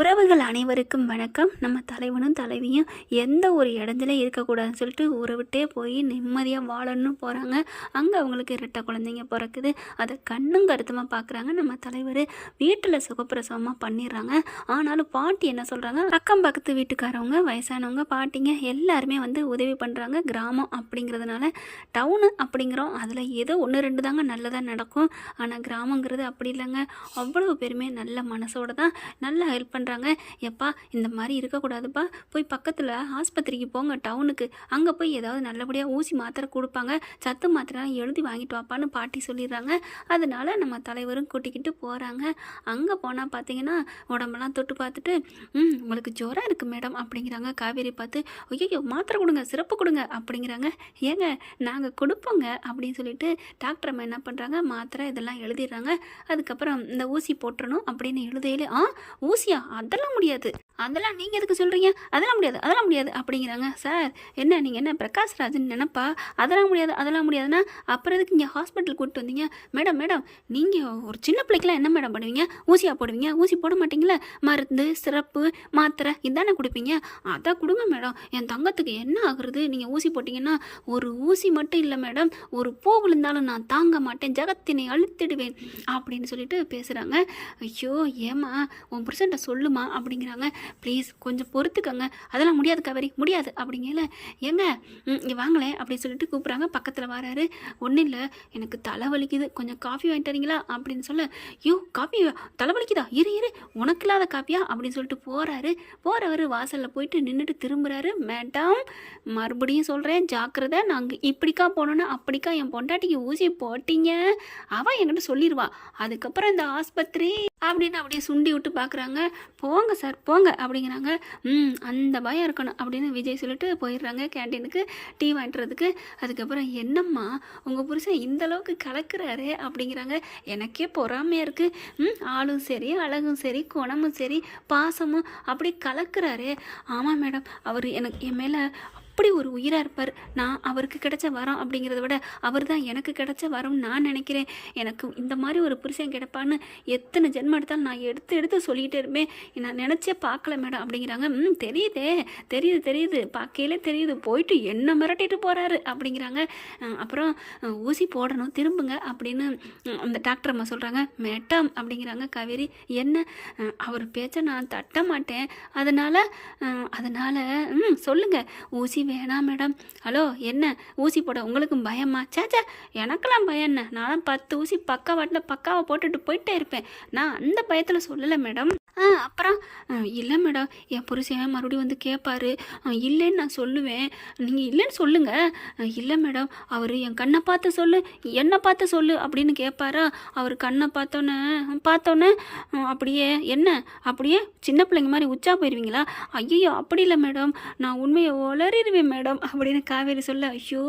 உறவுகள் அனைவருக்கும் வணக்கம். நம்ம தலைவனும் தலைவியும் எந்த ஒரு இடத்துல இருக்கக்கூடாதுன்னு சொல்லிட்டு ஊரை விட்டே போய் நிம்மதியாக வாழணும்னு போகிறாங்க அங்கே அவங்களுக்கு இரட்டை குழந்தைங்க பிறக்குது. அதை கண்ணும் கருத்துமாக பார்க்குறாங்க நம்ம தலைவர் வீட்டில் சுகப்பிரசவமாக பண்ணிடுறாங்க. ஆனாலும் பாட்டி என்ன சொல்கிறாங்க அக்கம் பக்கத்து வீட்டுக்காரவங்க வயசானவங்க பாட்டிங்க எல்லாருமே வந்து உதவி பண்ணுறாங்க கிராமம் அப்படிங்கிறதுனால டவுனு அப்படிங்கிறோம். அதில் ஏதோ ஒன்று ரெண்டு தாங்க நல்லதாக நடக்கும். ஆனால் கிராமங்கிறது அப்படி இல்லைங்க. அவ்வளோ பேருமே நல்ல மனசோட தான் நல்லா ஹெல்ப் பண்ணுறாங்க எப்பா இந்த மாதிரி இருக்கக்கூடாதுப்பா. போய் பக்கத்தில் ஆஸ்பத்திரிக்கு போங்க டவுனுக்கு. அங்கே போய் ஏதாவது நல்லபடியாக ஊசி மாத்திரை கொடுப்பாங்க. சத்து மாத்திரை எழுதி வாங்கிட்டு வாப்பான்னு பாட்டி சொல்லிடுறாங்க. அதனால நம்ம தலைவரும் கூட்டிக்கிட்டு போகிறாங்க அங்கே போனால் பார்த்தீங்கன்னா உடம்பெல்லாம் தொட்டு பார்த்துட்டு ம் உங்களுக்கு ஜோராக இருக்குது மேடம் அப்படிங்கிறாங்க. காவேரி பார்த்து ஐயோ மாத்திரை கொடுங்க சிறப்பு கொடுங்க அப்படிங்கிறாங்க. ஏங்க நாங்கள் கொடுப்போங்க அப்படின்னு சொல்லிட்டு டாக்டர் அம்மா என்ன பண்ணுறாங்க மாத்திரை இதெல்லாம் எழுதிடுறாங்க. அதுக்கப்புறம் இந்த ஊசி போட்டுறணும் அப்படின்னு எழுதையிலே ஆ ஊசியா? அதெல்லாம் முடியாது. அதெல்லாம் நீங்கள் எதுக்கு சொல்கிறீங்க அதெல்லாம் முடியாது அதெல்லாம் முடியாது. அப்படிங்கிறாங்க. சார் என்ன நீங்கள் என்ன பிரகாஷ் ராஜன் நினப்பா? அதெல்லாம் முடியாது அதெல்லாம் முடியாதுன்னா அப்புறம் எதுக்கு இங்கே ஹாஸ்பிட்டல் கூப்பிட்டு வந்தீங்க? மேடம் மேடம் நீங்கள் ஒரு சின்ன பிள்ளைக்கெல்லாம் என்ன மேடம் பண்ணுவீங்க? ஊசியாக போடுவீங்க? ஊசி போட மாட்டீங்களா? மருந்து சிறப்பு மாத்திரை இதானே கொடுப்பீங்க? அதை கொடுங்க மேடம். என் தங்கத்துக்கு என்ன ஆகுறது? நீங்கள் ஊசி போட்டிங்கன்னா ஒரு ஊசி மட்டும் இல்லை மேடம். ஒரு பூ விழுந்தாலும் நான் தாங்க மாட்டேன். ஜகத்தினை அழுத்திடுவேன். அப்படின்னு சொல்லிட்டு பேசுகிறாங்க ஐயோ ஏமா உன் புருஷன்ட்ட சொல்லுமா? அப்படிங்கிறாங்க. ப்ளீஸ் கொஞ்சம் பொறுத்துக்கங்க. அதெல்லாம் முடியாது கவரி முடியாது. அப்படிங்கல ஏங்க இங்கே வாங்களேன் அப்படின்னு சொல்லிட்டு கூப்பிட்றாங்க. பக்கத்தில் வராரு. ஒன்றும் இல்லை எனக்கு தலை வலிக்குது. கொஞ்சம் காஃபி வாங்கிட்டு வரீங்களா? அப்படின்னு சொல்ல ஐயோ காஃபி தலை வலிக்குதா? இரு இரு உனக்கு இல்லாத காஃபியா அப்படின்னு சொல்லிட்டு போகிறாரு போகிறவர் வாசலில் போயிட்டு நின்றுட்டு திரும்புகிறாரு மேடம் மறுபடியும் சொல்கிறேன் ஜாக்கிரதை. நாங்கள் இப்படிக்கா போனோன்னா அப்படிக்கா என் பொண்டாட்டிக்கு ஊசி போட்டீங்க. அவள் என்கிட்ட சொல்லிடுவா அதுக்கப்புறம் இந்த ஆஸ்பத்திரி அப்படின்னு அப்படியே சுண்டி விட்டு பார்க்குறாங்க. போங்க சார் போங்க அப்படிங்கிறாங்க. ம் அந்த பயம் இருக்கணும் அப்படின்னு விஜய் சொல்லிட்டு போயிடுறாங்க கேண்டீனுக்கு டீ வாங்கிட்டுறதுக்கு. அதுக்கப்புறம் என்னம்மா உங்கள் புருஷன் இந்த அளவுக்கு கலக்குறாரு அப்படிங்கிறாங்க. எனக்கே பொறாமையாக இருக்குது ம் ஆளும் சரி அழகும் சரி குணமும் சரி பாசமும் அப்படி கலக்குறாரு. ஆமாம் மேடம் அவர் எனக்கு என் மேலே அப்படி ஒரு உயிராக இருப்பார். நான் அவருக்கு கிடைச்ச வரம் அப்படிங்கிறத விட அவர் தான் எனக்கு கிடைச்ச வரம் நான் நினைக்கிறேன். எனக்கு இந்த மாதிரி ஒரு புருஷன் கிடைப்பான்னு எத்தனை ஜென்மம் எடுத்தாலும் நான் எடுத்து எடுத்து சொல்லிகிட்டே இருப்பேன். நான் நினச்சே பார்க்கல மேடம் அப்படிங்கிறாங்க. ம் தெரியுதே. தெரியுது தெரியுது. பார்க்கையிலே தெரியுது. போயிட்டு என்ன மிரட்டிட்டு போகிறாரு அப்படிங்கிறாங்க. அப்புறம் ஊசி போடணும் திரும்புங்க அப்படின்னு அந்த டாக்டர் அம்மா சொல்கிறாங்க மேட்டம் அப்படிங்கிறாங்க காவேரி. என்ன? அவர் பேச்சை நான் தட்ட மாட்டேன். அதனால் அதனால் ம் சொல்லுங்கள் ஊசி வேணாம் மேடம். ஹலோ என்ன? ஊசி போட உங்களுக்கும் பயமா? சேச்சா எனக்கெல்லாம் பயம் என்ன? நான் பத்து ஊசி பக்கா வாட்டில் பக்காவை போட்டுட்டு போயிட்டே இருப்பேன். நான் அந்த பயத்தில் சொல்லலை மேடம். அப்புறம் இல்லை மேடம் என் புருஷன் மறுபடியும் வந்து கேட்பாரு இல்லைன்னு நான் சொல்லுவேன். நீங்கள் இல்லைன்னு சொல்லுங்கள் இல்லை மேடம் அவர் என் கண்ணை பார்த்து சொல்லு என்னை பார்த்து சொல்லு அப்படின்னு கேட்பாரா அவர் கண்ணை பார்த்தோன்னே பார்த்தோன்னே அப்படியே என்ன? அப்படியே சின்ன பிள்ளைங்க மாதிரி உச்சா போயிடுவீங்களா ஐயோ அப்படி இல்லை மேடம் நான் உண்மையை உளறிடுவேன் மேடம் அப்படின்னு காவேரி சொல்ல ஐயோ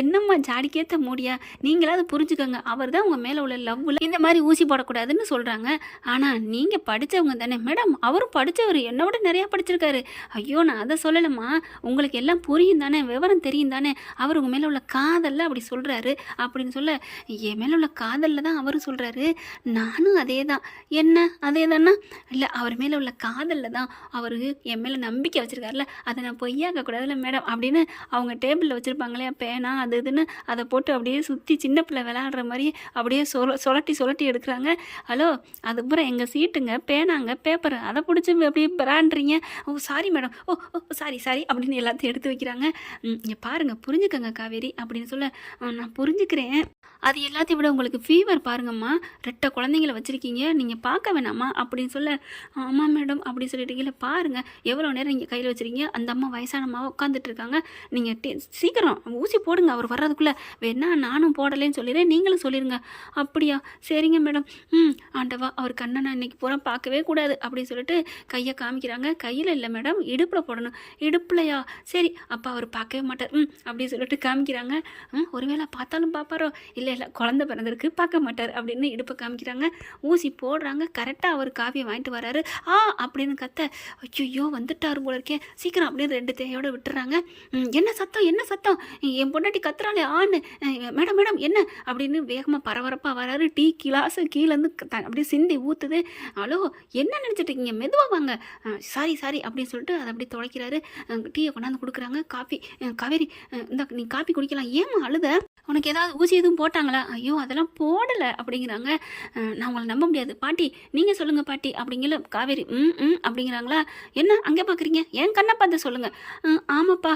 என்னம்மா ஜாடிக்கேற்ற மூடியா? நீங்களாவது புரிஞ்சுக்கோங்க அவர் தான் உங்கள் மேலே உள்ள லவ்வில் இந்த மாதிரி ஊசி போடக்கூடாதுன்னு சொல்கிறாங்க ஆனால் நீங்கள் படித்தவங்க தானே. மேடம் அவரும் படித்தவர் என்னை விட நிறையா படிச்சிருக்காரு. ஐயோ நான் அதை சொல்லலைம்மா. உங்களுக்கு எல்லாம் புரியும் தானே. விவரம் தெரியும் தானே. அவர் உங்கள் மேலே உள்ள காதலில் அப்படி சொல்கிறாரு அப்படின்னு சொல்ல என் மேலே உள்ள காதலில் தான் அவரும் சொல்கிறாரு நானும் அதே தான். என்ன? அதே தானா? இல்லை அவர் மேலே உள்ள காதலில் தான் அவர் என் மேலே நம்பிக்கை வச்சுருக்காருல. அதை நான் பொய்யாக்க கூடாதுல்ல மேடம் அப்படின்னு அவங்க டேபிளில் வச்சுருப்பாங்களே பேனா அது இதுன்னு அதை போட்டு அப்படியே சுற்றி சின்ன பிள்ளை விளாடுற மாதிரி அப்படியே சொல சொலட்டி சொலட்டி எடுக்கிறாங்க. ஹலோ அதுக்கப்புறம் எங்கள் சீட்டுங்க பேனா பேனாங்க பேப்பர் அதை பிடிச்சி அப்படியே பிராண்டுறீங்க. Oh sorry madam oh oh sorry sorry அப்படின்னு எல்லாத்தையும் எடுத்து வைக்கிறாங்க. இங்கே பாருங்கள் புரிஞ்சுக்கங்க காவேரி அப்படின்னு சொல்ல. நான் புரிஞ்சுக்கிறேன். அது எல்லாத்தையும் விட உங்களுக்கு ஃபீவர் பாருங்கம்மா. ரெட்டை குழந்தைங்கள வச்சுருக்கீங்க. நீங்கள் பார்க்க வேணாமா அப்படின்னு சொல்ல. ஆமாம் மேடம் அப்படின்னு சொல்லிட்டீங்களே பாருங்கள் எவ்வளோ நேரம் நீங்கள் கையில் வச்சுருக்கீங்க? அந்த அம்மா வயசான அம்மாவை உட்காந்துட்டு இருக்காங்க. நீங்கள் சீக்கிரம் ஊசி போடுங்க அவர் வர்றதுக்குள்ளே. வேணா நானும் போடலைன்னு சொல்லிடுறேன். நீங்களும் சொல்லிடுங்க அப்படியா? சரிங்க மேடம் ம் ஆண்டவா அவர் கண்ணை நான் இன்னைக்கு பூரா பார்க்கவே கூடாது அப்படின்னு சொல்லிட்டு கையை காமிக்கிறாங்க. கையில் இல்லை மேடம் இடுப்பில் போடணும். இடுப்புலையா? சரி அப்பா அவர் பார்க்கவே மாட்டார். ம் அப்படின்னு சொல்லிட்டு காமிக்கிறாங்க. ம் ஒருவேளை பார்த்தாலும் பார்ப்பாரோ? இல்லை இல்லை குழந்த பிறந்திருக்கு பார்க்க மாட்டார் அப்படின்னு இடுப்பை காமிக்கிறாங்க. ஊசி போடுறாங்க. கரெக்டாக அவர் காவியை வாங்கிட்டு வராரு. ஆ அப்படின்னு கத்த ஐயோ வந்துட்டார் போல இருக்கே. சீக்கிரம் அப்படின்னு ரெண்டு தேயோட விட்டுறாங்க. என்ன சத்தம்? என்ன சத்தம்? என் பொண்டாட்டி கத்துறாளே ஆன்னு மேடம் மேடம் என்ன? அப்படின்னு வேகமாக பரபரப்பாக வராரு. டீ கிளாஸ் கீழேருந்து அப்படியே சிந்தி ஊற்றுது ஹலோ என்ன நினச்சிட்டு இருக்கீங்க? மெதுவாக வாங்க. சாரி சாரி அப்படின்னு சொல்லிட்டு அதை அப்படியே துடைக்கிறாரு. டீயை கொண்டாந்து கொடுக்குறாங்க. காஃபி காவேரி இந்த நீ காஃபி குடிக்கலாம். ஏம்மா அழுத? உனக்கு ஏதாவது ஊசி எதுவும் போட்டாங்களா? ஐயோ அதெல்லாம் போடலை அப்படிங்கிறாங்க. நான் உங்களை நம்ப முடியாது. பாட்டி நீங்கள் சொல்லுங்கள் பாட்டி அப்படிங்கல காவேரி ம் ம் அப்படிங்கிறாங்களா? என்ன? அங்கே பார்க்குறீங்க என் கண்ணை பார்த்து சொல்லுங்கள் ஆமாப்பா.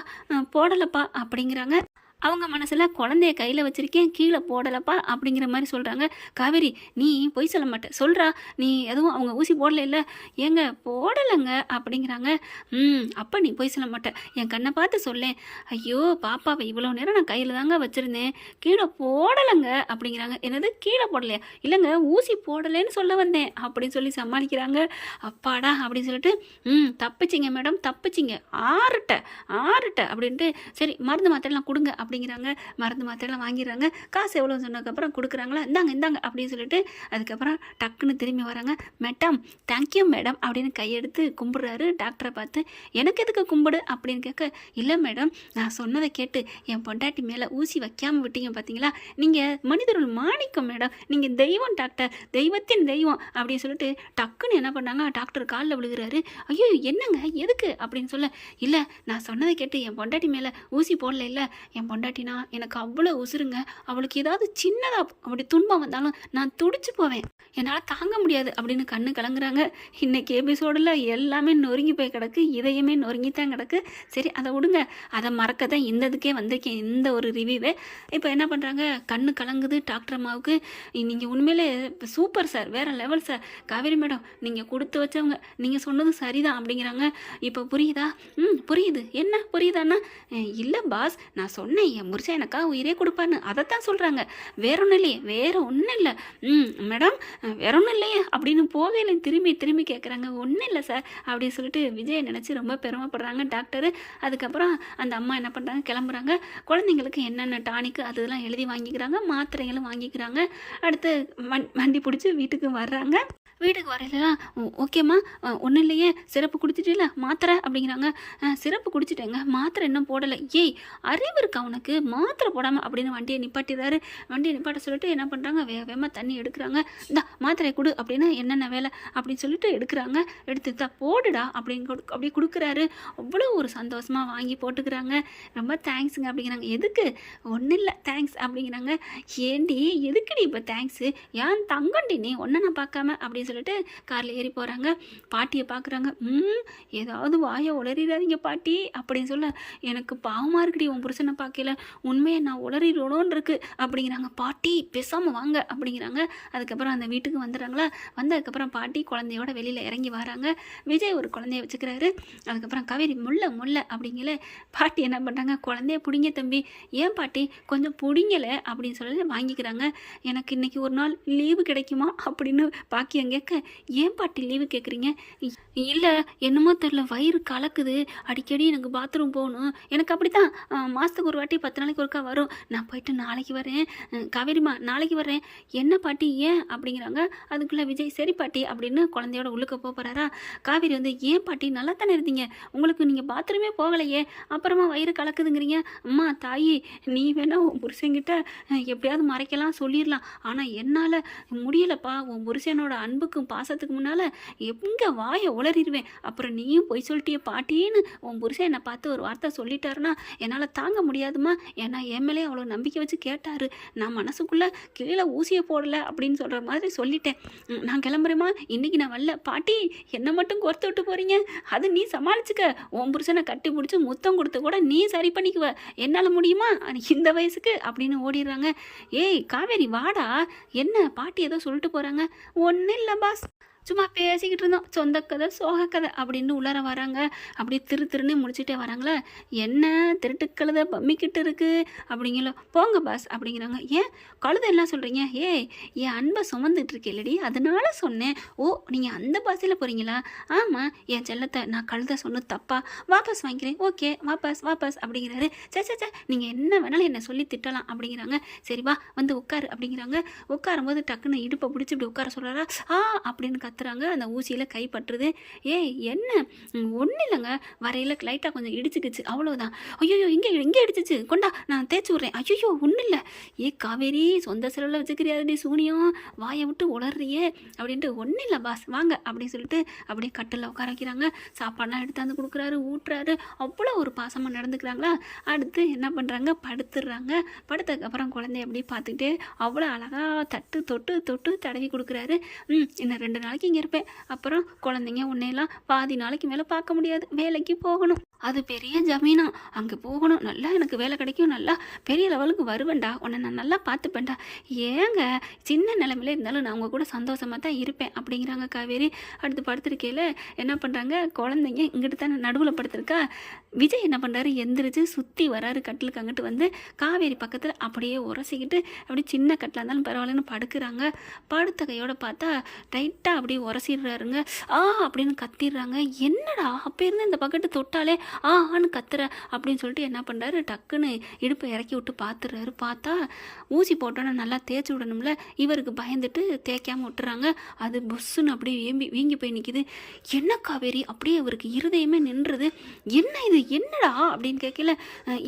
போடலைப்பா அப்படிங்கிறாங்க. அவங்க மனசில் குழந்தைய கையில் வச்சிருக்கேன் கீழே போடலப்பா அப்படிங்கிற மாதிரி சொல்கிறாங்க காவேரி நீ பொய் சொல்ல மாட்டே. சொல்கிறா நீ எதுவும் அவங்க ஊசி போடல இல்லை. ஏங்க போடலைங்க அப்படிங்கிறாங்க. ம் அப்போ நீ பொய் சொல்ல மாட்டே. என் கண்ணை பார்த்து சொல்லேன். ஐயோ பாப்பாவை இவ்வளோ நேரம் நான் கையில் தாங்க வச்சுருந்தேன். கீழே போடலைங்க அப்படிங்கிறாங்க. என்னது கீழே போடலையா? இல்லைங்க ஊசி போடலைன்னு சொல்ல வந்தேன் அப்படின்னு சொல்லி சமாளிக்கிறாங்க. அப்பாடா அப்படின்னு சொல்லிட்டு ம் தப்பிச்சிங்க மேடம் தப்பிச்சிங்க. ஆறுட்ட ஆறுட்ட அப்படின்ட்டு சரி மருந்து மாத்திரைலாம் கொடுங்க அப்படிங்கிறாங்க. மருந்து மாத்திரைலாம் வாங்கிடுறாங்க. காசு எவ்வளோ சொன்னதுக்கப்புறம் கொடுக்குறாங்களா? இந்தாங்க இந்தாங்க அப்படின்னு சொல்லிட்டு அதுக்கப்புறம் டக்குன்னு திரும்பி வராங்க. மேடம் தேங்க்யூ மேடம் அப்படின்னு கையெடுத்து கும்பிட்றாரு. டாக்டரை பார்த்து எனக்கு எதுக்கு கும்பிடு? அப்படின்னு கேட்க இல்லை மேடம் நான் சொன்னதை கேட்டு என் பொண்டாட்டி மேலே ஊசி வைக்காமல் விட்டீங்க பார்த்தீங்களா? நீங்கள் மனிதர்கள் மாணிக்கம் மேடம். நீங்கள் தெய்வம் டாக்டர். தெய்வத்தின் தெய்வம். அப்படின்னு சொல்லிட்டு டக்குன்னு என்ன பண்ணாங்க? டாக்டர் காலில் விழுகிறாரு. ஐயோ என்னங்க? எதுக்கு? அப்படின்னு சொல்ல இல்லை நான் சொன்னதை கேட்டு என் பொண்டாட்டி மேலே ஊசி போடல இல்லை என் பொண்டாட்டினா எனக்கு அவ்வளோ உசுருங்க. அவளுக்கு ஏதாவது சின்னதாக அப்படி துன்பம் வந்தாலும் நான் துடிச்சு போவேன். என்னால் தாங்க முடியாது அப்படின்னு கண்ணு கலங்குறாங்க. இன்னைக்கு எபிசோடில் எல்லாமே நொறுங்கி போய் கிடக்கு. இதயமே நொறுங்கி தான் கிடக்கு. சரி அதை விடுங்க. அதை மறக்க தான் இந்த இதுக்கே வந்திருக்கேன். இந்த ஒரு ரிவ்யூவே இப்போ என்ன பண்ணுறாங்க கண்ணு கலங்குது டாக்டர் அம்மாவுக்கு. நீங்கள் உண்மையிலே சூப்பர் சார் வேறு லெவல் சார் காவேரி மேடம் நீங்கள் கொடுத்து வச்சவங்க நீங்கள் சொன்னதும் சரிதான் அப்படிங்கிறாங்க. இப்போ புரியுதா? ம் புரியுது. என்ன புரியுதாண்ணா இல்லை பாஸ் நான் சொன்னேன். என் முருசன் எனக்கா உயிரே கொடுப்பான்னு. அதைத்தான் சொல்கிறாங்க வேற ஒன்றும் இல்லையே. வேற ஒன்றும் இல்லை. ம் மேடம் வேற ஒன்றும் இல்லையே. அப்படின்னு போகையில திரும்பி திரும்பி கேட்குறாங்க ஒன்றும் இல்லை சார். அப்படின்னு சொல்லிட்டு விஜயை நினச்சி ரொம்ப பெருமைப்படுறாங்க டாக்டரு. அதுக்கப்புறம் அந்த அம்மா என்ன பண்ணுறாங்க கிளம்புறாங்க. குழந்தைங்களுக்கு என்னென்ன டானிக்கு அது இதெல்லாம் எழுதி வாங்கிக்கிறாங்க. மாத்திரைகளும் வாங்கிக்கிறாங்க. அடுத்து வண்டி பிடிச்சி வீட்டுக்கு வர்றாங்க. வீட்டுக்கு வரையிலாம் ஓகேம்மா. ஒன்றும் இல்லையே. சிறப்பு குடிச்சிட்டில மாத்திரை? அப்படிங்கிறாங்க. சிறப்பு குடிச்சிட்டேங்க. மாத்திரை இன்னும் போடலை. ஏய் அறிவு இருக்கா உனக்கு? மாத்திரை போடாமல் அப்படின்னு வண்டியை நிப்பாட்டிடுறாரு. வண்டியை நிப்பாட்ட சொல்லிட்டு என்ன பண்ணுறாங்க வே வேகமாக தண்ணி எடுக்கிறாங்க. இந்த மாத்திரையை கொடு. அப்படின்னு என்னென்ன வேலை? அப்படின்னு சொல்லிட்டு எடுக்கிறாங்க. எடுத்து தான் போடுடா. அப்படின்னு கொடு அப்படி கொடுக்குறாரு. அவ்வளோ ஒரு சந்தோஷமாக வாங்கி போட்டுக்கிறாங்க. ரொம்ப தேங்க்ஸுங்க அப்படிங்கிறாங்க. எதுக்கு? ஒன்றும் இல்லை. தேங்க்ஸ். அப்படிங்கிறாங்க. ஏண்டி? எதுக்குடி இப்போ தேங்க்ஸு? ஏன் தங்கண்டி நீ? ஒன்றை நான் பார்க்காம அப்படின்னு சொல்லிட்டு காரில் ஏறி போகிறாங்க பாட்டியை பார்க்குறாங்க ம் ஏதாவது வாயை உளறிடாதீங்க பாட்டி அப்படின்னு சொல்ல எனக்கு பாவமாக இருக்குடி உன் புருஷனை பார்க்கல உண்மையை நான் உளறிடணும்னு இருக்கு அப்படிங்கிறாங்க. பாட்டி பேசாமல் வாங்க அப்படிங்கிறாங்க. அதுக்கப்புறம் அந்த வீட்டுக்கு வந்துடுறாங்களா? வந்ததுக்கப்புறம் பாட்டி குழந்தையோட வெளியில் இறங்கி வராங்க. விஜய் ஒரு குழந்தைய வச்சுக்கிறாரு. அதுக்கப்புறம் கவிரி முல்லை முல்லை அப்படிங்கல பாட்டி என்ன பண்ணுறாங்க குழந்தைய பிடிங்க தம்பி. ஏன் பாட்டி? கொஞ்சம் பிடிங்கல அப்படின்னு சொல்லி வாங்கிக்கிறாங்க. எனக்கு இன்னைக்கு ஒரு நாள் லீவு கிடைக்குமா? அப்படின்னு பாக்கி அங்கே கேட்க ஏன் பாட்டி லீவு கேட்குறீங்க இல்லை என்னமோ தெரில வயிறு கலக்குது. அடிக்கடி எனக்கு பாத்ரூம் போகணும். எனக்கு அப்படி தான் மாதத்துக்கு ஒரு வாட்டி பத்து நாளைக்கு ஒருக்கா வரும். நான் போயிட்டு நாளைக்கு வரேன். காவேரிமா காவேரிம்மா நாளைக்கு வரேன். என்ன பாட்டி ஏன்? அப்படிங்கிறாங்க. அதுக்குள்ளே விஜய் சரி பாட்டி அப்படின்னு குழந்தையோட உள்ளுக்க போகிறாரா காவேரி வந்து ஏன் பாட்டி நல்லா தானே இருந்தீங்க? உங்களுக்கு நீங்கள் பாத்ரூமே போகலையே. அப்புறமா வயிறு கலக்குதுங்கிறீங்க. அம்மா தாயி நீ வேணா உன் புருஷன்கிட்ட எப்படியாவது மறைக்கலாம் சொல்லிடலாம். ஆனால் என்னால் முடியலப்பா. உன் புருஷனோட அன்புக்கும் பாசத்துக்கு முன்னால் எங்கே வாயை உளறிடுவேன்? அப்புறம் நீயும் பொய் சொல்லிட்டிய பாட்டின்னு உன் புருஷன் என்னை பார்த்து ஒரு வார்த்தை சொல்லிட்டாருன்னா என்னால் தாங்க முடியாதுமா ஏன்னா என் மேலே அவ்வளோ நம்பிக்கை வச்சு கேட்டார். நான் மனசுக்குள்ளே கீழே ஊசியை போடலை அப்படின்னு சொல்கிற மாதிரி சொல்லிட்டேன். நான் கிளம்புறேம்மா. இன்றைக்கி நான் வரல. பாட்டி என்னை மட்டும் கோர்த்து விட்டு போகிறீங்க அது நீ சமாளிச்சுக்க. உன் புருஷனை கட்டி பிடிச்சி முத்தம் கொடுத்து கூட நீ சரி பண்ணிக்குவ. என்னால் முடியுமா? இந்த வயசுக்கு அப்படின்னு ஓடிடுறாங்க. ஏய் காவேரி வாடா. என்ன பாட்டி ஏதோ சொல்லிட்டு போகிறாங்க ஒன்றும் இல்லை. பாஸ் சும்மா பேசிக்கிட்டு இருந்தோம் சொந்த கதை சோக கதை அப்படின்னு உள்ளார வராங்க. அப்படியே திரு திருன்னு முடிச்சுட்டே வராங்களே. என்ன திருட்டு கழுதை பம்மிக்கிட்டு இருக்கு? அப்படிங்களோ போங்க பாஸ் அப்படிங்கிறாங்க. ஏன்? கழுதை எல்லாம் சொல்கிறீங்க ஏய் என் அன்பை சுமந்துட்டு இருக்கேல்லடி அதனால சொன்னேன். ஓ நீங்கள் அந்த பாஸில் போகிறீங்களா ஆமாம் என் செல்லத்தை நான் கழுதை சொன்னது தப்பா? வாபஸ் வாங்கிக்கிறேன். ஓகே வாபஸ் வாபஸ் அப்படிங்கிறாரு. சே சே சே நீங்கள் என்ன வேணாலும் என்னை சொல்லி திட்டலாம் அப்படிங்கிறாங்க. சரி வா வந்து உட்காரு அப்படிங்கிறாங்க. உட்காரும்போது டக்குன்னு இடுப்பை பிடிச்சி இப்படி உட்கார சொல்கிறாரா ஆ அப்படின்னு கத்துறாங்க அந்த ஊசியில் கை பட்டுருது. ஏய் என்ன? ஒன்றும் இல்லைங்க. வரையில் லைட்டாக கொஞ்சம் இடிச்சுக்கிச்சு. அவ்வளோதான் ஐயோ இங்கே இங்கே இடிச்சிச்சு. கொண்டா நான் தேய்ச்சி விட்றேன். ஐயோ ஒன்றும் இல்லை. ஏ காவேரி சொந்த செலவில் வச்சுக்கிறியாதுடி சூனியம்? வாயை விட்டு உளறியே. அப்படின்ட்டு ஒன்றும் இல்லை பாஸ் வாங்க. அப்படின்னு சொல்லிட்டு அப்படியே கட்டில் உட்கார வைக்கிறாங்க. சாப்பாடெலாம் எடுத்தாந்து கொடுக்குறாரு ஊட்டுறாரு. அவ்வளோ ஒரு பாசமாக நடந்துக்கிறாங்களா? அடுத்து என்ன பண்ணுறாங்க படுத்துடுறாங்க. படுத்ததுக்கப்புறம் குழந்தைய அப்படியே பார்த்துக்கிட்டே அவ்வளோ அழகாக தட்டு தொட்டு தொட்டு தடவி கொடுக்குறாரு. இன்னும் ரெண்டு நாளைக்கு இங்கே இருப்பேன். அப்புறம் குழந்தைங்க உன்னையெல்லாம் பாதி நாளைக்கு மேலே பார்க்க முடியாது. வேலைக்கு போகணும். அது பெரிய ஜமீனா. அங்கே போகணும். நல்லா எனக்கு வேலை கிடைக்கும். நல்லா பெரிய லெவலுக்கு வருவேன்டா. உன்னை நான் நல்லா பார்த்துப்பேன்டா. ஏங்க சின்ன நிலமையில இருந்தாலும் நான் உங்கள் கூட சந்தோஷமாக தான் இருப்பேன் அப்படிங்கிறாங்க காவேரி. அடுத்து படுத்திருக்கையில் என்ன பண்ணுறாங்க குழந்தைங்க இங்கிட்டு தானே நடுவில் படுத்திருக்கா? விஜய் என்ன பண்ணுறாரு எந்திரிச்சு சுற்றி வராரு கட்டிலுக்கு அங்கிட்டு வந்து காவேரி பக்கத்தில் அப்படியே உரசிக்கிட்டு அப்படியே சின்ன கட்டில் இருந்தாலும் பரவாயில்லன்னு படுக்கிறாங்க. படுத்த கையோட பார்த்தா டைட்டாக அப்படியே உரசிடுறாருங்க. ஆ அப்படின்னு கத்திடுறாங்க. என்னடா? அப்போ இருந்து இந்த பக்கத்து தொட்டாலே ஆ ஆன்னு கத்துற அப்படின்னு சொல்லிட்டு என்ன பண்ணுறாரு டக்குன்னு இடுப்பை இறக்கி விட்டு பார்த்துறாரு பார்த்தா ஊசி போட்டோன்னே நல்லா தேய்ச்சி விடணும்ல. இவருக்கு பயந்துட்டு தேய்க்காமல் விட்டுறாங்க. அது புஸ்ஸுன்னு அப்படியே ஏம்பி வீங்கி போய் நிற்கிது என்ன காவேரி? அப்படியே அவருக்கு இருதயமே நின்றுது. என்ன இது? என்னடா? அப்படின்னு கேட்கல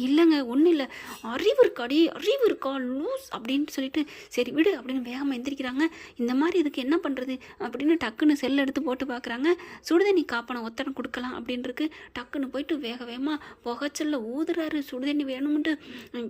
இல்லைங்க ஒன்றும் இல்லை. அறிவு இருக்காடி அறிவு இருக்கா? லூஸ். அப்படின்னு சொல்லிட்டு சரி விடு அப்படின்னு வேகமாக எந்திரிக்கிறாங்க. இந்த மாதிரி இதுக்கு என்ன பண்ணுறது அப்படின்னு டக்குன்னு செல் எடுத்து போட்டு பார்க்குறாங்க சுடுதண்ணி காப்பனம் ஒத்தனை கொடுக்கலாம் அப்படின்னு டக்குன்னு போயிட்டு வேக வேகமாக புகைச்சல்ல ஊதுறாரு சுடுதண்ணி வேணும்ன்ட்டு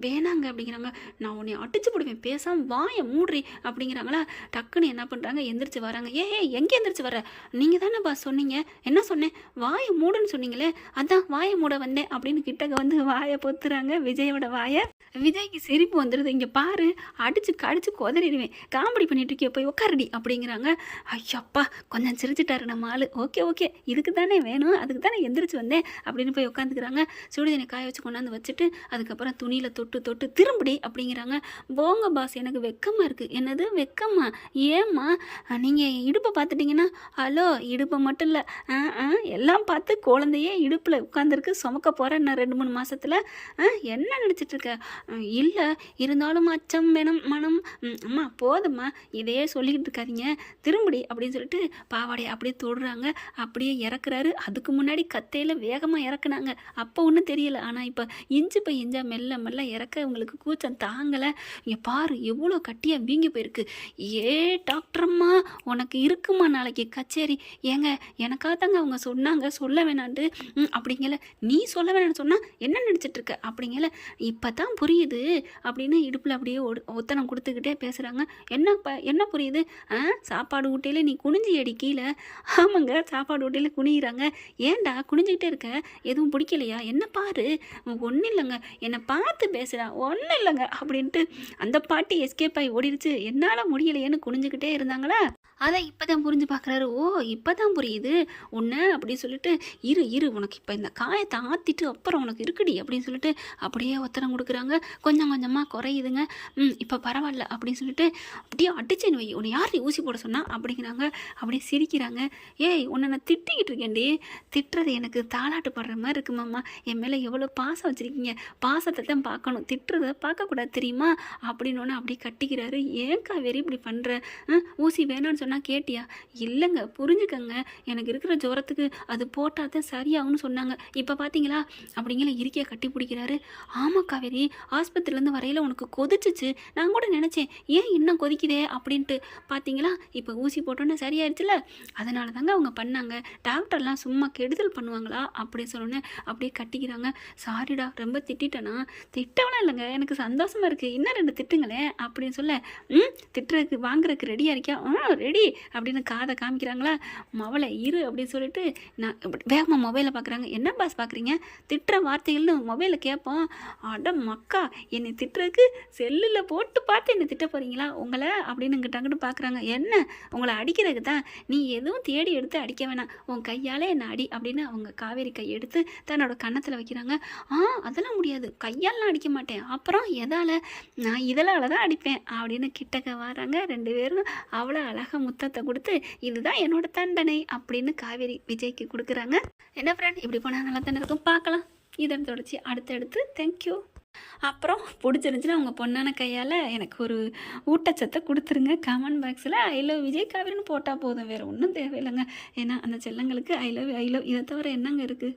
வேணாங்க அப்படிங்கிறாங்க. நான் உன்னை அடிச்சு போடுவேன். பேசாம வாயை மூடுறி அப்படிங்கிறாங்களா. டக்குன்னு என்ன பண்ணுறாங்க எந்திரிச்சு வராங்க. ஏ ஏ எங்கே எந்திரிச்சு வர நீங்கள் தானே பா சொன்னீங்க. என்ன சொன்னேன்? வாயை மூடுன்னு சொன்னீங்களே. அதான் வாயை மூட வந்தேன் அப்படின்னு கிட்டக்க வந்து வாயை பொத்துறாங்க. விஜயோட வாயை. விஜய்க்கு சிரிப்பு வந்துடுது இங்கே பாரு அடிச்சு கடிச்சு கொதறிடுவேன். காமெடி பண்ணிட்டு இருக்கே போய் உட்காருடி அப்படிங்கிறாங்க. ஐயப்பா கொஞ்சம் சிரிச்சிட்டாரு நம்ம ஆள் ஓகே ஓகே. இதுக்கு தானே வேணும். அதுக்கு தானே எந்திரிச்சு வந்தேன் அப்படி அப்படின்னு போய் உட்காந்துக்கிறாங்க சுடுதண்ணி காய வச்சு கொண்டாந்து வச்சுட்டு அதுக்கப்புறம் துணியில் தொட்டு தொட்டு திரும்படி அப்படிங்கிறாங்க. போங்க பாஸ் எனக்கு வெக்கமாக இருக்குது என்னது? வெக்கமா? ஏம்மா? நீங்கள் இடுப்பை பார்த்துட்டிங்கன்னா ஹலோ இடுப்பை மட்டும் இல்லை. ஆ ஆ எல்லாம் பார்த்து குழந்தையே இடுப்பில் உட்காந்துருக்கு சுமக்க போகிறேன் நான் ரெண்டு மூணு மாதத்தில் ஆ என்ன நினச்சிட்ருக்க இல்லை இருந்தாலும் அச்சம் வேணும் மனம். அம்மா போதும்மா. இதையே சொல்லிக்கிட்டு இருக்காதிங்க. திரும்படி அப்படின்னு சொல்லிட்டு பாவாடையை அப்படியே தொடுறாங்க. அப்படியே இறக்குறாரு. அதுக்கு முன்னாடி கத்தையில் வேகமாக இறக்குனாங்க. அப்போ ஒன்றும் தெரியல. ஆனால் இப்போ இஞ்சி பை இஞ்சா மெல்ல மெல்ல இறக்க உங்களுக்கு கூச்சம் தாங்கலை. இங்கே பாரு எவ்வளோ கட்டியாக வீங்கி போயிருக்கு. ஏ டாக்டரம்மா உனக்கு இருக்குமா நாளைக்கு கச்சேரி? ஏங்க எனக்காக தாங்க அவங்க சொன்னாங்க. சொல்ல வேணான்ட்டு. அப்படிங்கல. நீ சொல்ல வேணாம்னு சொன்னால் என்ன நினச்சிட்ருக்க அப்படிங்கல. இப்போ தான் புரியுது அப்படின்னு இடுப்பில் அப்படியே ஒடு- ஒத்தனம் கொடுத்துக்கிட்டே பேசுகிறாங்க என்ன ப என்ன புரியுது? ஆ சாப்பாடு ஊட்டையில் நீ குனிஞ்சி அடி கீழே. ஆமாங்க சாப்பாடு ஊட்டையில் குனிகிறாங்க ஏன்டா குனிஞ்சிக்கிட்டே இருக்க? எதுவும் பிடிக்கலையா? என்ன பாரு? ஒன்றும் இல்லைங்க. என்னை பார்த்து பேசுகிறா ஒன்றும் இல்லைங்க. அப்படின்ட்டு அந்த பாட்டி எஸ்கேப் ஆகி ஓடிடுச்சு என்னால் முடியலையேன்னு குனிஞ்சுக்கிட்டே இருந்தாங்களா? அதை இப்போ தான் புரிஞ்சு பார்க்குறாரு ஓ இப்போ தான் புரியுது. ஒன்று அப்படி சொல்லிட்டு இரு இரு உனக்கு இப்போ இந்த காயத்தை ஆற்றிட்டு அப்புறம் உனக்கு இருக்குடி அப்படின்னு சொல்லிட்டு அப்படியே ஒத்தரம் கொடுக்குறாங்க. கொஞ்சம் கொஞ்சமாக குறையுதுங்க. ம் இப்போ பரவாயில்ல அப்படின்னு சொல்லிட்டு அப்படியே அடிச்சேன் வை. உன்னை யார் ஊசி போட சொன்னால் அப்படிங்கிறாங்க. அப்படியே சிரிக்கிறாங்க. ஏய் உன்னை நான் திட்டிக்கிட்டு இருக்கேன்டி. திட்டுறது எனக்கு தாளாட்டு படுற மாதிரி இருக்கு மாமா. என் மேலே எவ்வளோ பாசம் வச்சுருக்கீங்க. பாசத்தை தான் பார்க்கணும். திட்டுறத பார்க்கக்கூடாது தெரியுமா? அப்படின்னு ஒன்று அப்படியே கட்டிக்கிறாரு. ஏன் காவேரி இப்படி பண்ணுற ஊசி வேணான்னு சொன்னால் கேட்டியா? இல்லைங்க புரிஞ்சுக்கங்க. எனக்கு இருக்கிற ஜுரத்துக்கு அது போட்டால் தான் சரியாகும்னு சொன்னாங்க. இப்போ பார்த்தீங்களா அப்படிங்கிற இருக்கையை கட்டி பிடிக்கிறாரு. ஆமாம் காவேரி ஆஸ்பத்திரிலேருந்து வரையில் உனக்கு கொதிச்சிச்சு. நான் கூட நினச்சேன் ஏன் இன்னும் கொதிக்குதே அப்படின்ட்டு. பார்த்தீங்களா இப்போ ஊசி போட்டோன்னே சரியாயிடுச்சுல அதனால தாங்க அவங்க பண்ணாங்க. டாக்டர்லாம் சும்மா கெடுதல் பண்ணுவாங்களா? அப்படி சொன்னோன்னே அப்படியே கட்டிக்கிறாங்க. சாரிடா ரொம்ப திட்டிட்டேனா? திட்டவெல்லாம் இல்லைங்க. எனக்கு சந்தோஷமாக இருக்குது இன்னும் ரெண்டு திட்டுங்களேன். அப்படின்னு சொல்ல ம் திட்டுறதுக்கு வாங்குறதுக்கு ரெடியாக இருக்கியா? ஆ ரெடி அப்படின்னு காதை காமிக்கிறாங்களா? மவளை இரு அப்படின்னு சொல்லிட்டு நான் வேகமாக மொபைலில் பார்க்குறாங்க என்ன பாஸ் பார்க்குறீங்க திட்டுற வார்த்தைகள்னு மொபைலில் கேட்போம். அட மக்கா என்னை திட்டுறதுக்கு செல்லில் போட்டு பார்த்து என்னை திட்ட போகிறீங்களா உங்களை? அப்படின்னு இங்கிட்ட பார்க்குறாங்க என்ன? உங்களை அடிக்கிறதுக்கு தான். நீ எதுவும் தேடி எடுத்து அடிக்க வேணாம். உன் கையால் என்னை அடி அப்படின்னு அவங்க காவேரி கை எடுத்து தன்னோட கன்னத்தில் வைக்கிறாங்க. ஆ அதெல்லாம் முடியாது. கையால்லாம் அடிக்க மாட்டேன். அப்புறம் எதால்? நான் இதனால் தான் அடிப்பேன் அப்படின்னு கிட்டக்க வராங்க. ரெண்டு பேரும் அவ்வளோ அழகாக முத்தத்தை கொடுத்து இதுதான் என்னோட தண்டனை அப்படின்னு காவேரி விஜய்க்கு கொடுக்குறாங்க. என்ன ஃப்ரெண்ட் இப்படி போனால் நல்லா தானே இருக்கும்? பார்க்கலாம். இதன் தொடர்ச்சி. அடுத்தடுத்து தேங்க்யூ அப்புறம் பிடிச்சிருந்துச்சுன்னா உங்கள் பொண்ணான கையால் எனக்கு ஒரு ஊட்டச்சத்தை கொடுத்துருங்க. கமெண்ட் பாக்ஸில் ஐ லவ் விஜய் காவிரின்னு போட்டால் போதும். வேறு ஒன்றும் தேவையில்லைங்க. ஏன்னா அந்த செல்லங்களுக்கு ஐ லவ் ஐ லவ் இதை தவிர என்னங்க இருக்குது